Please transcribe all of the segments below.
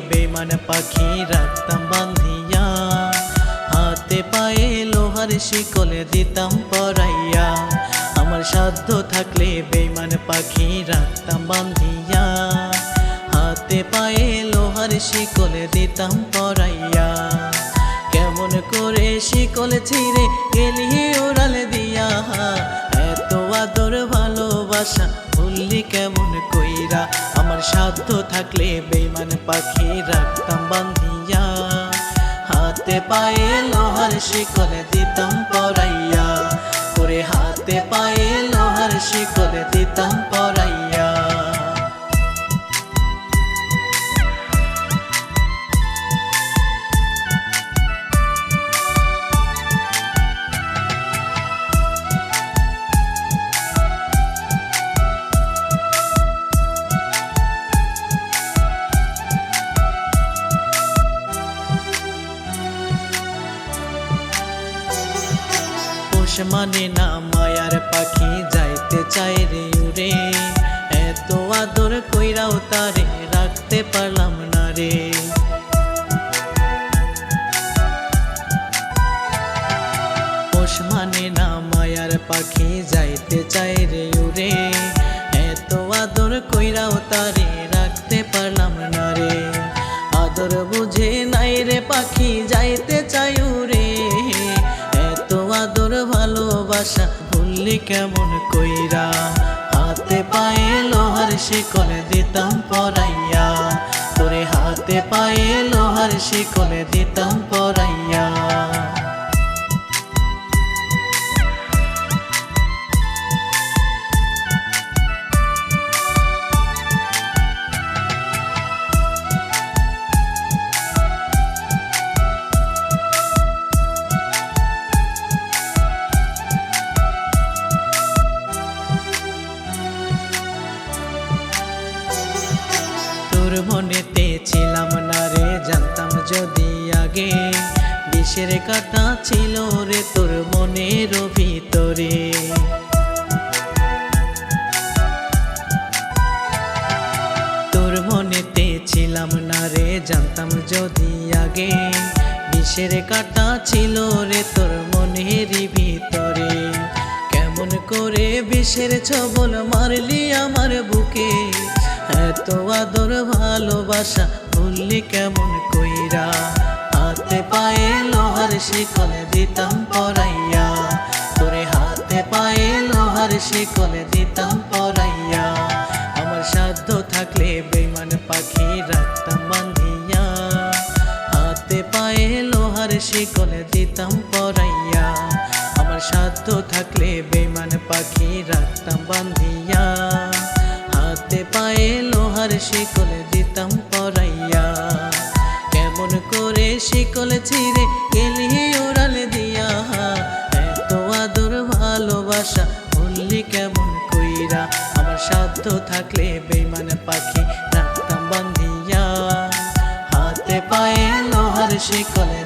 বেমান পাখি রাখতাম বান্ধিয়া। হাতে পায়ে লোহার শিকলে দিতাম পরাইয়া। আমার সাধ্য থাকলে বেমান পাখি রাখতাম বান্ধিয়া। হাতে পায়ে লোহার শিকলে দিতাম পরাইয়া। কেমন করে শিকল ছিঁড়ে গেলি ওরাল দিয়া। এত আদর ভালোবাসা বললি কেমন কইরা? আমার সাধ্য থাকলে বেমান পাখি রাখতাম বান্ধিয়া হাতে পায়ে লোহার শিকলে দিতাম পরাইয়া। করে হাতে পায়ে লোহার শিকলে দিতাম পরাইয়া। পোষ মানে না মায়ার পাখি, যাইতে চাই রে উড়ে এত আদর কইরাও তারে রাখতে পারলাম না রে। পোষ মানে না মায়ার পাখি, যাইতে চাই রে উড়ে এত আদর কইরাও তারে রাখতে পারলাম না রে। আদর বুঝে নাই রে পাখি, যাইতে চাই ভালোবাসা ভুললি কেমন কইরা? হাতে পায়ে লোহার শিকল দিতাম পরাইয়া। তোরে হাতে পায়ে লোহার শিকল দিতাম পরাইয়া। তোর মনের ভিতরে। তোর মনেতে ছিলাম না রে, জানতাম যদি আগে বিষের কাটা ছিল রে তোর মনের ভিতরে। কেমন করে বিষের ছবল মারলি আমার বুকে, এত আদর ভালোবাসা ভুললি কেমন কইরা। হাতে পায়ে লোহার শিকলে দিতাম পরাইয়া। তোরে হাতে পায়ে লোহার শিকলে দিতাম পরাইয়া। আমার সাধ্য থাকলে বেমান পাখি রাখতাম বান্ধিয়া হাতে পায়ে লোহার শিকলে দিতাম পরাইয়া। আমার সাধ্য থাকলে বেমান পাখি রাখতাম বান্ধিয়া হাতে পায়ে লোহার শিকলে শিকল ছিঁড়ে গেলি ওড়াল দিয়া। এত আদর, ভালোবাসা, বললি কেমন কইরা? আমার সাধ্য থাকলে বেমান পাখি রাখতাম বান্ধিয়া। হাতে পায়ে লোহার শিকলে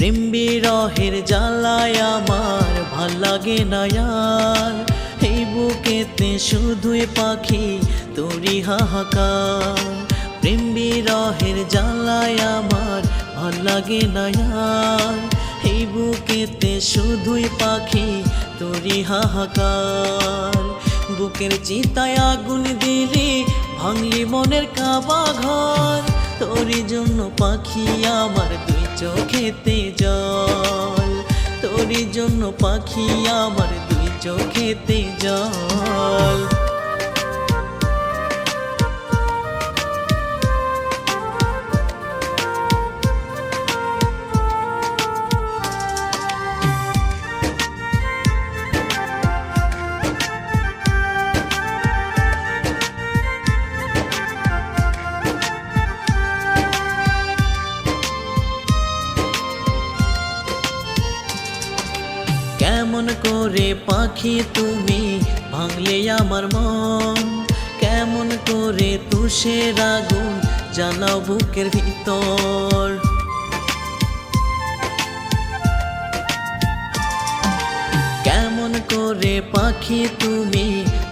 প্রেম বিরহের জ্বালায় আমার ভালো লাগে না আর এই বুকেতে শুধুই পাখি তোরি হাহাকার। প্রেম বিরহের জ্বালায় আমার ভালো লাগে না আর এই বুকেতে শুধুই পাখি তোরি হাহাকার। বুকের চিতায় আগুন দিলি ভাঙলি মনের কাবা ঘর তোরই জন্য পাখি আমার চোখেতে জল তোর জন্য পাখি আমার দুই চোখেতে জল বুকের ভিতর। কেমন করে পাখি তুমি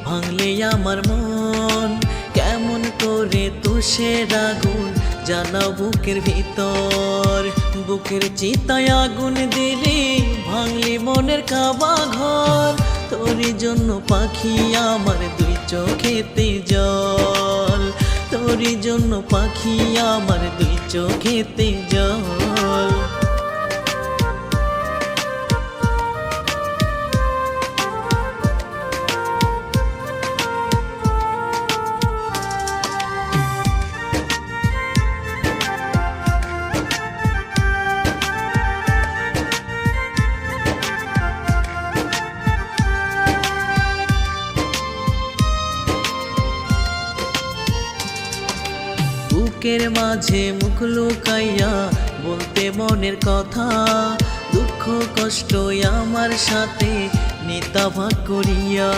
ভাঙলে আমার মন? কেমন করে তুষের আগুন জ্বালাও বুকের ভিতর? বুকের চিতায় আগুন দিলি ভাঙলি মনের খাবা ঘর। তোরই জন্য পাখি আমার দুই চোখেতে জল। তোরই জন্য পাখি আমার দুই চোখেতে জল। বুকের মাঝে মুখ লুকাইয়া বলতে মনের কথা, দুঃখ কষ্ট আমার সাথে নেতা ভাগ করিয়া।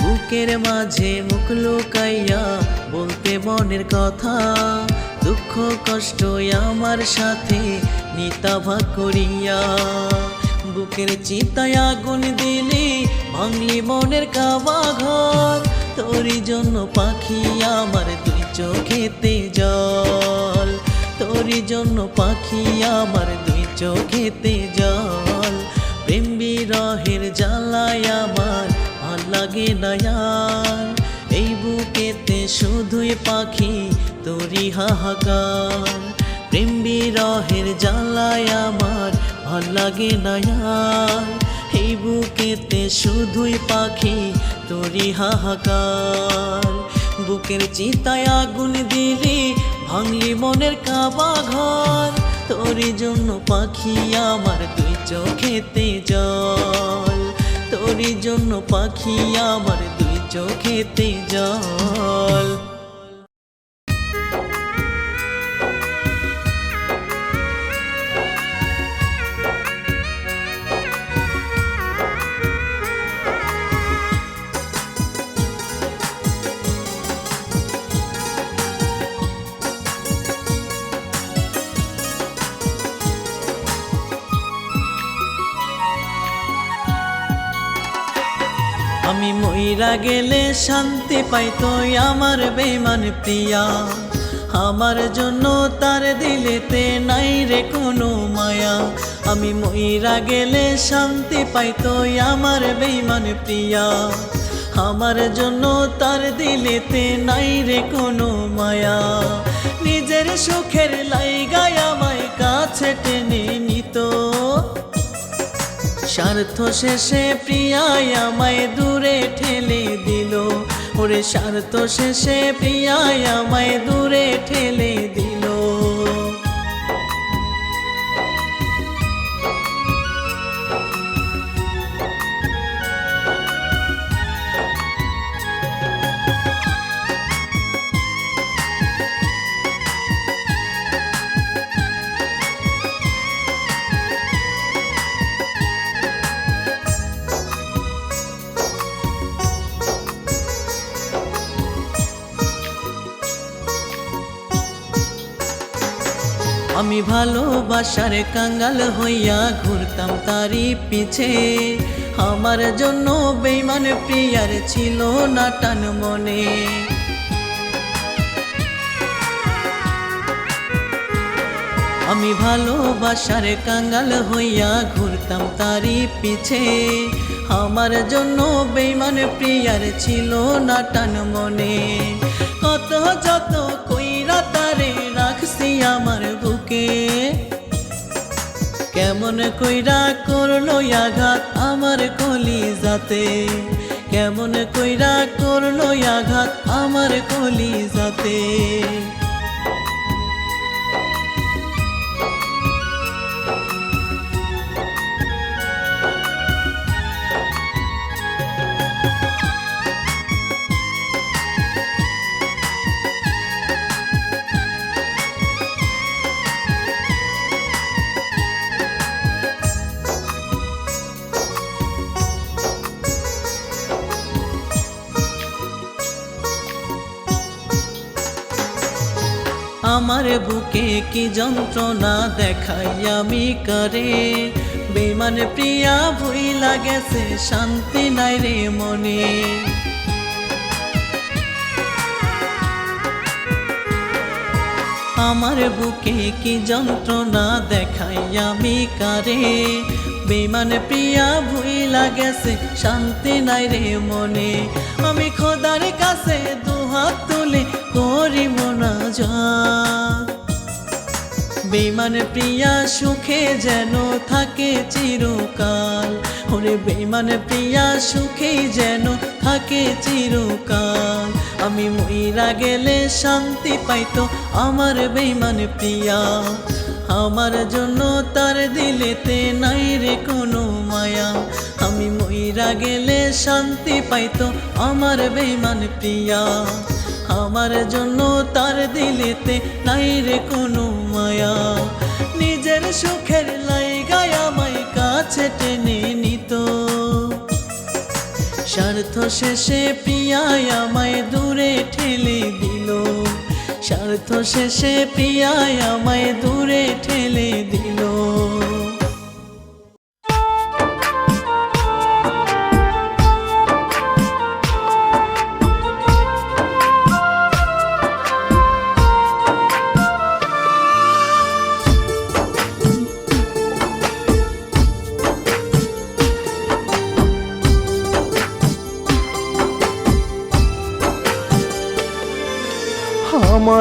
বুকের মাঝে মুখ লুকাইয়া বলতে মনের কথা, দুঃখ কষ্ট আমার সাথে নিতা ভাগ করিয়া। বুকের চিতায় আগুন দিলি, ভাঙলি মনের কাবা ঘর তোরই জন্য পাখি আমার দুই চোখেতে জল। তোরই জন্য পাখি আমার দুই চোখেতে জল। প্রেম বিরহের জ্বালায় আমার ভালো লাগে না এই বুকেতে শুধুই পাখি, তোরই হাহাকার। প্রেম বিরহের জ্বালায় আমার ভালো লাগে না এই বুকেতে শুধুই পাখি, তোরই হাহাকার। বুকের চিতায় আগুন দিলি, ভাঙলি মনের কাবা ঘর। তোরই জন্য পাখি আমার দুই চোখেতে জল। তোরই জন্য পাখি আমার দুই চোখেতে জল। গেলে শান্তি পাইতো আমার বেমান প্রিয়া। আমার জন্য তার দিলেতে নাই রে কোনো মায়া। আমি মইরা গেলে শান্তি পাইতো আমার বেমান প্রিয়া। আমার জন্য তার দিলেতে নাই রে কোনো মায়া। নিজের সুখের লাইগায় স্বার্থ শেষে প্রিয়ায় আমায় দূরে ঠেলে দিল। ওরে স্বার্থ শেষে প্রিয়ায় আমায় দূরে ঠেলে দিল। আমি ভালোবাসার কাঙ্গাল হইয়া ঘুরতাম তারি পিছে। আমার জন্য বেইমান প্রিয়ার ছিল না টান মনে। আমি ভালোবাসার কাঙ্গাল হইয়া ঘুরতাম তারি পিছে। আমার জন্য বেইমান প্রিয়ার ছিল না টান মনে। কত যত কইরা তারে রাখছি আমার কেমন কইরা করল আঘাত আমার কলি যাতে কেমন কইরা করল আঘাত আমার কলি যাতে কি যন্ত্রণা দেখাই আমি করে? বেমান প্রিয়া ভুইলা গেছে শান্তি নাই রে মনে। আমার বুকে কি যন্ত্রণা দেখাই আমি কারে? বেমান প্রিয়া ভুইলা গেছে শান্তি নাই রে মনে। আমি খোদার কাছে দুহাত তুলে করি মনা যা। বেমান প্রিয়া সুখে যেন থাকে চিরকাল। ওরে বেমান প্রিয়া সুখে যেন থাকে চিরকাল। আমি মইরা গেলে শান্তি পাইতো আমার বেমান প্রিয়া। আমার জন্য তার দিলেতে নাই রে কোনো মায়া। আমি মইরা গেলে শান্তি পাইতো আমার বেমান প্রিয়া। আমার জন্য তার দিলেতে নাই রে কোনো মায়া। নিজের সুখের লাইগায় আমায় কাছে টেনে নিত। স্বার্থ শেষে প্রিয়ায় আমায় দূরে ঠেলে দিল। স্বার্থ শেষে প্রিয়ায় আমায় দূরে ঠেলে দিল।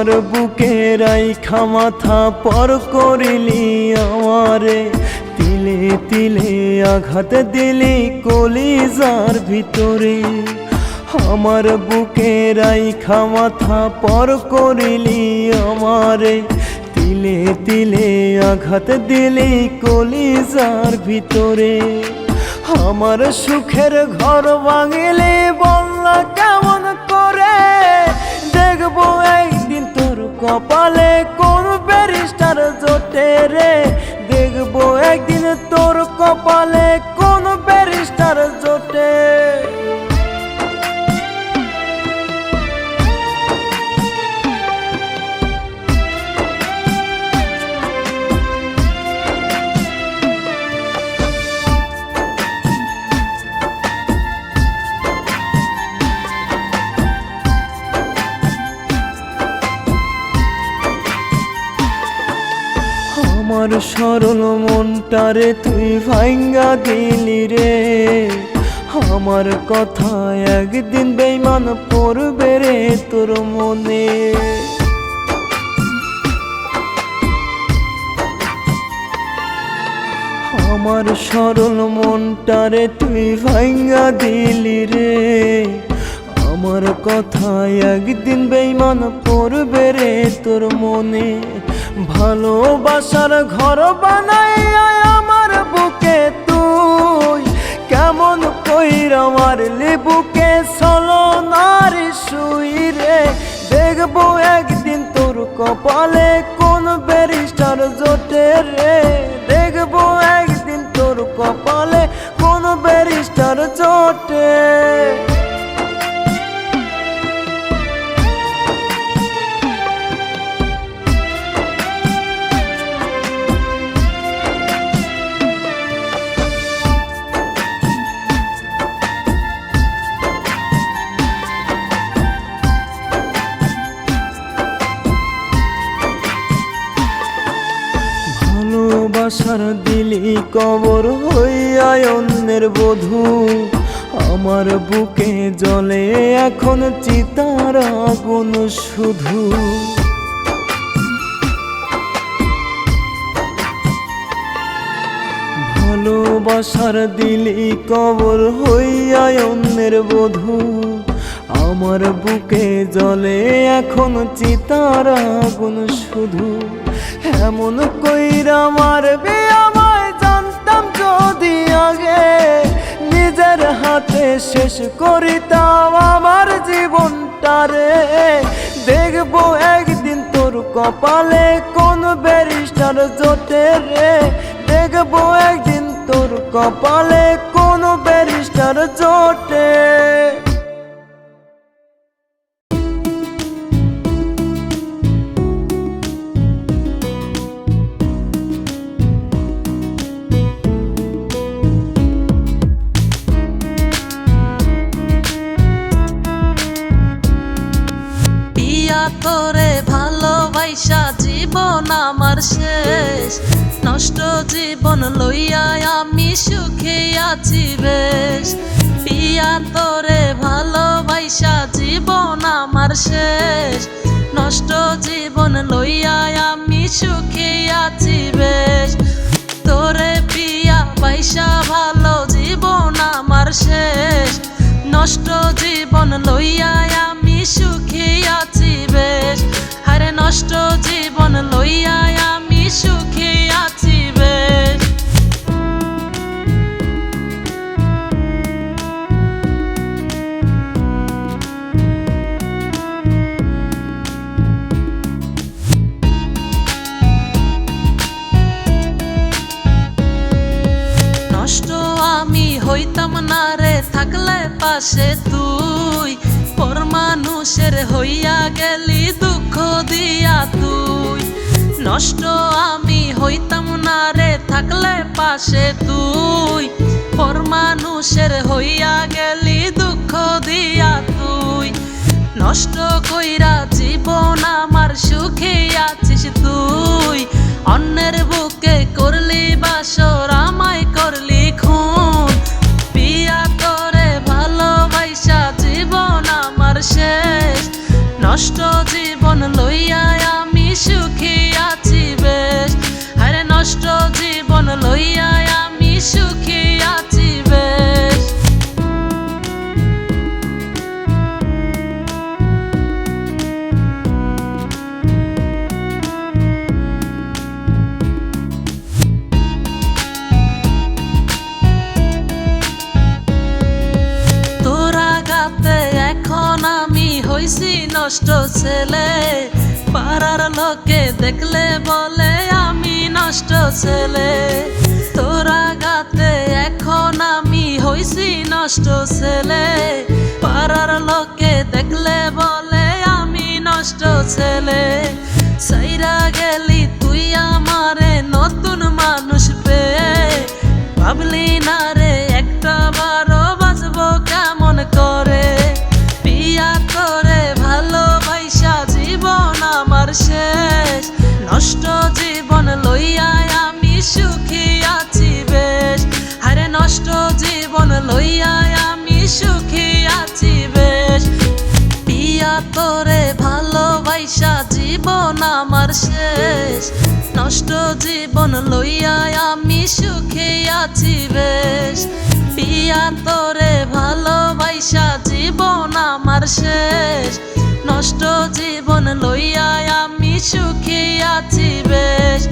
আমার বুকে রাইখা মাথা পর করিলি আমারে। তিলে তিলে আঘাত দিলি কলিজার ভিতরে। আমার বুকে রাইখা মাথা পর করিলি আমারে। তিলে তিলে আঘাত দিলি কলিজার ভিতরে। আমার সুখের ঘর ভাঙিলে বললা কেমন করে? দেখব তোর কপালে কোন ব্যারিস্টার জোটে রে। দেখব একদিন তোর কপালে কোন ব্যারিস্টার জোটে। সরল মনটারে তুই ভাঙ্গা দিলি রে। আমার কথা একদিন বেইমান পড়বে রে তোর মনে। আমার সরল মনটারে তুই ভাঙ্গা দিলি রে। আমার কথা একদিন বেইমান পড়বে রে তোর মনে। ভালোবাসার ঘর বানাই আমার বুকে তুই। কেমন কইর আমার বুকে সলো নারী শুই রে। দেখব একদিন তোর কপালে কোন ব্যারিস্টার জোটে রে। দেখব একদিন তোর কপালে কোন ব্যারিস্টার জোটে। ভালোবাসার দিলি কবর হইয়া অন্যের বধূ। আমার বুকে জলে এখন চিতার আগুন শুধু। ভালোবাসার দিলি কবর হইয়া অন্যের বধূ। আমার বুকে জলে এখন চিতার আগুন শুধু। এমন কইরা মারবে আমায় জানতাম যদি আগে। নিজের হাতে শেষ করিতাম আমার জীবনটারে। দেখব একদিন তোর কপালে কোন ব্যারিস্টার জোটে রে। দেখব একদিন তোর কপালে কোন ব্যারিস্টার জোটে। ভালোবাসা জীবন আমার শেষ। নষ্ট জীবন লইয়া আমি সুখে আছি বেশ। পিয়া তোরে ভালোবাসা জীবন আমার শেষ। নষ্ট জীবন লইয়া আমি সুখে আছি বেশ। তোরে পিয়া পয়সা ভালো জীবন আমার শেষ। নষ্ট জীবন লইয়া আমি সুখী আছি বেশ। নষ্ট জীবন লইয়া আমি সুখী আছি বেশ নষ্ট আমি হইতাম না রে, থাকলে পাশে তুই। পর মানুষের হইয়া নষ্ট আমি হইতাম না রে, থাকলে পাশে তুই। পর মানুষের হইয়া গেলি দুঃখ দিয়া তুই। নষ্ট কইরা জীবন আমার সুখে আছিস তুই। অন্যের বুকে করলি বাসর, আমায় করলি খুন। পিয়া করে ভালোবাসা জীবন আমার শেষ। নষ্ট জীবন লইয়া আমি সুখী নষ্ট জীবন লইয়া আমি সুখী আছি বেশ। তোরা গাতে এখন আমি হইছি নষ্ট ছেলে। পাড়ার লোকে দেখলে বলে নষ্ট ছেলে, তোরা গাতে এখন আমি হইছি নষ্ট ছেলে। পাড়ার লোকে দেখলে বলে, আমি নষ্ট ছেলে। সাইরা গেলি তুই আমারে নতুন মানুষ পেয়ে। ভাবলি না রে, একটা বারো শেষ। নষ্ট জীবন লইয়া আমি সুখে আছি বেশ। পিয়া তোরে ভালোবাসা জীবন আমার শেষ। নষ্ট জীবন লইয়া আমি সুখে আছি বেশ।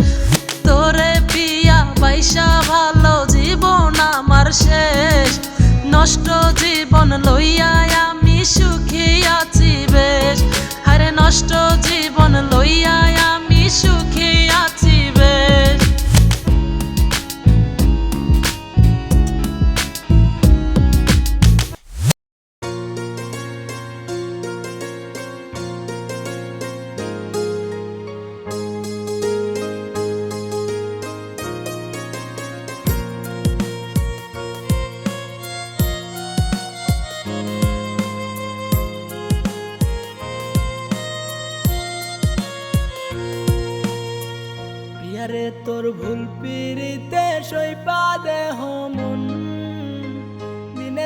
তোরে পিয়া পয়সা ভালো জীবন আমার শেষ। নষ্ট জীবন লইয়া আমি সুখী আছি নষ্ট জীবন লইয়া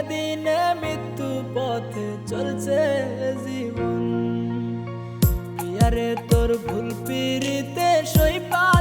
দিনে মৃত্যু পথে চলছে জীবন। তোর ভুল পিড়িতে সইপা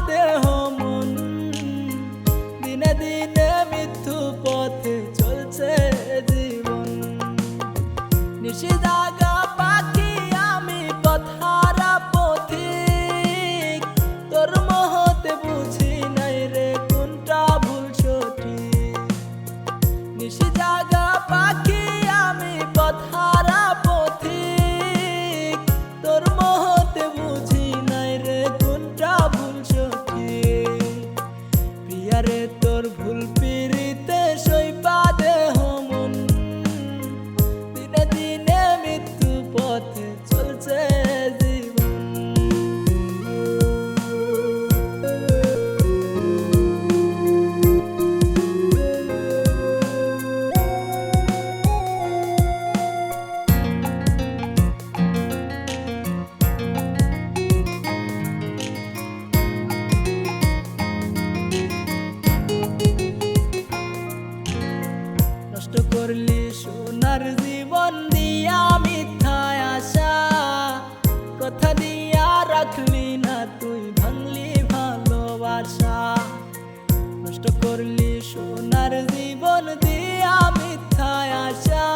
জীবন দিয়া মিথ্যায় আশা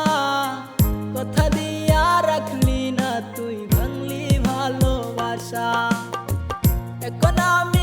কথা দিয়া রাখলি না তুই ভাঙলি ভালোবাসা এখন আমি